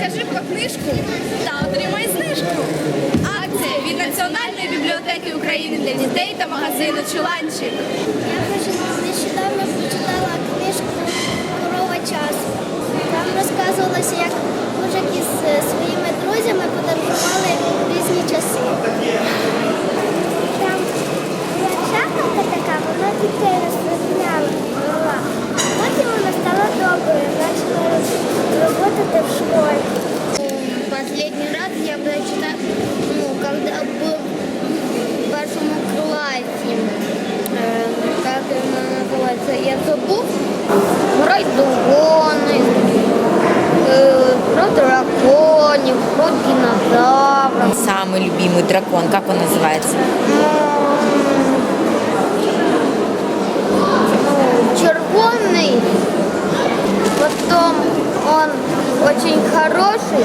Розкажи про книжку та отримай знижку. Акція від Національної бібліотеки України для дітей та магазину Чуланчик. Я хочу нещодавно Раз я прочитала, ну, когда был в вашем классе. Е, Как она называется? Я забыл. Райдугоны, е, про драконів, про динозавров. Самый любимый дракон, как он называется? Ну, червоный, потом он очень хороший,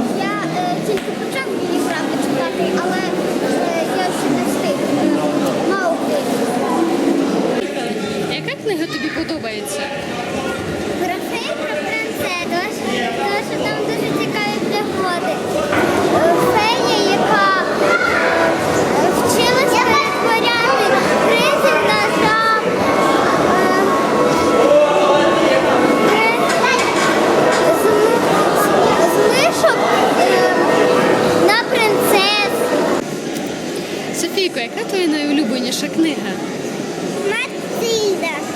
книга тобі подобається? Фей про принцес, тому що там дуже цікаві пригоди. Е, Фея, яка е, вчилася витворяти призів на жаб, з е, на принцес. Софійко, яка твоя найулюбленіша книга? Матильда.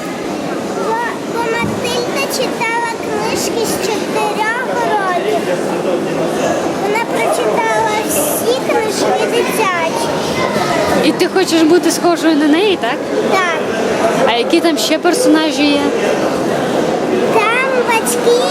Бо, Матильда читала книжки з чотирьох років. Вона прочитала всі книжки дитячі. І ти хочеш бути схожою на неї, так? Так. А які там ще персонажі є? Там батьки